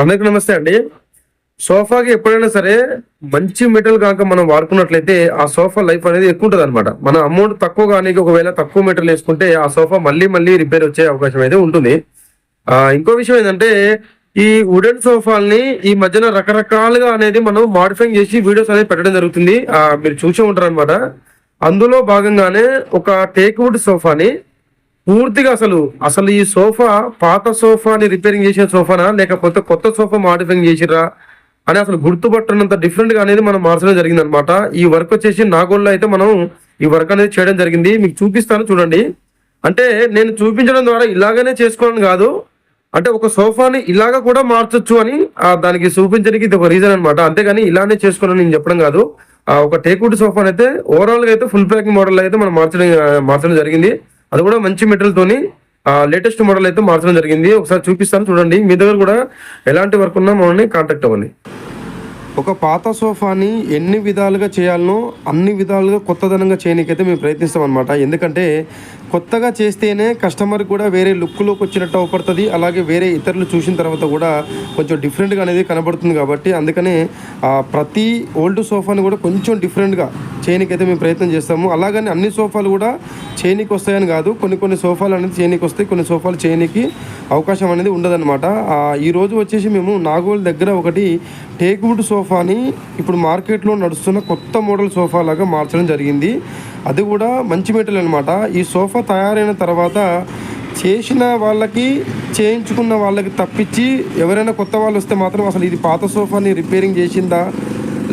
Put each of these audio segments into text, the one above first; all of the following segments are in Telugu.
అందరికి నమస్తే అండి. సోఫాకి ఎప్పుడైనా సరే మంచి మెటల్ కాక మనం వాడుకున్నట్లయితే ఆ సోఫా లైఫ్ అనేది ఎక్కువ ఉంటుంది అనమాట మన అమౌంట్ తక్కువ కానీ ఒకవేళ తక్కువ మెటల్ వేసుకుంటే ఆ సోఫా మళ్ళీ మళ్ళీ రిపేర్ వచ్చే అవకాశం అయితే ఉంటుంది. ఇంకో విషయం ఏంటంటే ఈ వుడెన్ సోఫాల్ని ఈ మధ్యన రకరకాలుగా అనేది మనం మాడిఫైంగ్ చేసి వీడియోస్ అనేది పెట్టడం జరుగుతుంది. మీరు చూసే ఉంటారు అనమాట అందులో భాగంగానే ఒక టేక్వుడ్ సోఫాని పూర్తిగా అసలు అసలు ఈ సోఫా పాత సోఫాని రిపేరింగ్ చేసిన సోఫానా? లేకపోతే కొత్త సోఫా మాడిఫైంగ్ చేసిరా అని అసలు గుర్తుపట్టనంత డిఫరెంట్గా అనేది మనం మార్చడం జరిగింది అనమాట ఈ వర్క్ వచ్చేసి నాగోల్లో అయితే మనం ఈ వర్క్ అనేది చేయడం జరిగింది. మీకు చూపిస్తాను చూడండి. అంటే నేను చూపించడం ద్వారా ఇలాగనే చేసుకోవాలని కాదు. అంటే ఒక సోఫాని ఇలాగా కూడా మార్చొచ్చు అని దానికి చూపించడానికి ఇది ఒక రీజన్ అనమాట అంతేగాని ఇలానే చేసుకోవాలని నేను చెప్పడం కాదు. ఒక టేక్వుడ్ సోఫాని అయితే ఓవరాల్గా అయితే ఫుల్ ప్యాకింగ్ మోడల్ అయితే మనం మార్చడం మార్చడం జరిగింది. అది కూడా మంచి మెటీరియల్ తోని లేటెస్ట్ మోడల్ అయితే మార్చడం జరిగింది. ఒకసారి చూపిస్తాను చూడండి. మీ దగ్గర కూడా ఎలాంటి వర్క్ ఉన్నా మనల్ని కాంటాక్ట్ అవ్వండి. ఒక పాత సోఫాని ఎన్ని విధాలుగా చేయాలనో అన్ని విధాలుగా కొత్తదనంగా చేయడానికైతే మేము ప్రయత్నిస్తాం అనమాట ఎందుకంటే కొత్తగా చేస్తేనే కస్టమర్ కూడా వేరే లుక్లోకి వచ్చినట్టు అవపడుతుంది అలాగే వేరే ఇతరులు చూసిన తర్వాత కూడా కొంచెం డిఫరెంట్గా అనేది కనబడుతుంది కాబట్టి అందుకనే ప్రతి ఓల్డ్ సోఫాని కూడా కొంచెం డిఫరెంట్గా చేయడానికైతే మేము ప్రయత్నం చేస్తాము. అలాగని అన్ని సోఫాలు కూడా చేయనీకి వస్తాయని కాదు కొన్ని కొన్ని సోఫాలు అనేది చేయనీకి వస్తాయి కొన్ని సోఫాలు చేయనీకి అవకాశం అనేది ఉండదన్నమాట. ఈరోజు వచ్చేసి మేము నాగోల్ దగ్గర ఒకటి టేక్వుడ్ సోఫాని ఇప్పుడు మార్కెట్లో నడుస్తున్న కొత్త మోడల్ సోఫా లాగా మార్చడం జరిగింది. అది కూడా మంచి మెటీరియల్ అనమాట ఈ సోఫా తయారైన తర్వాత చేసిన వాళ్ళకి చేయించుకున్న వాళ్ళకి తప్పించి ఎవరైనా కొత్త వాళ్ళు వస్తే మాత్రం అసలు ఇది పాత సోఫాని రిపేరింగ్ చేసిందా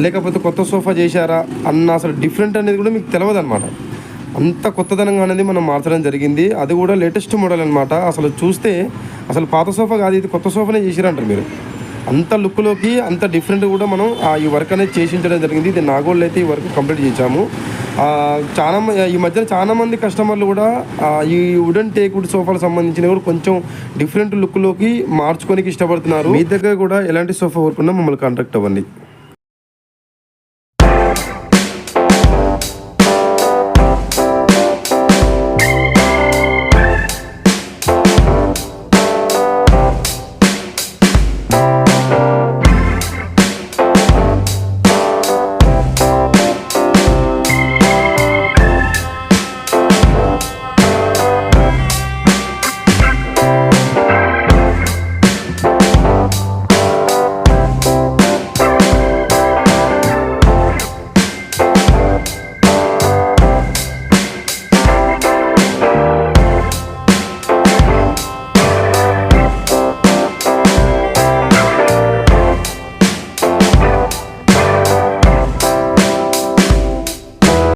లేకపోతే కొత్త సోఫా చేశారా అన్న అసలు డిఫరెంట్ అనేది కూడా మీకు తెలియదు అనమాట అంత కొత్తదనంగా అనేది మనం మార్చడం జరిగింది. అది కూడా లేటెస్ట్ మోడల్ అనమాట అసలు చూస్తే అసలు పాత సోఫా కాదు ఇది కొత్త సోఫానే చేసిరంటారు మీరు. అంత లుక్లోకి అంత డిఫరెంట్ కూడా మనం ఆ ఈ వర్క్ అనేది చేసించడం జరిగింది. ఇది నాగోళ్ళు అయితే ఈ వర్క్ కంప్లీట్ చేశాము. చాలా ఈ మధ్యన చాలా మంది కస్టమర్లు కూడా ఈ వుడెన్ టేకుడ్ సోఫాలకు సంబంధించిన కూడా కొంచెం డిఫరెంట్ లుక్లోకి మార్చుకోనికి ఇష్టపడుతున్నారు. మీ దగ్గర కూడా ఎలాంటి సోఫా వర్క్ ఉన్నా మమ్మల్ని కాంటాక్ట్ అవ్వండి.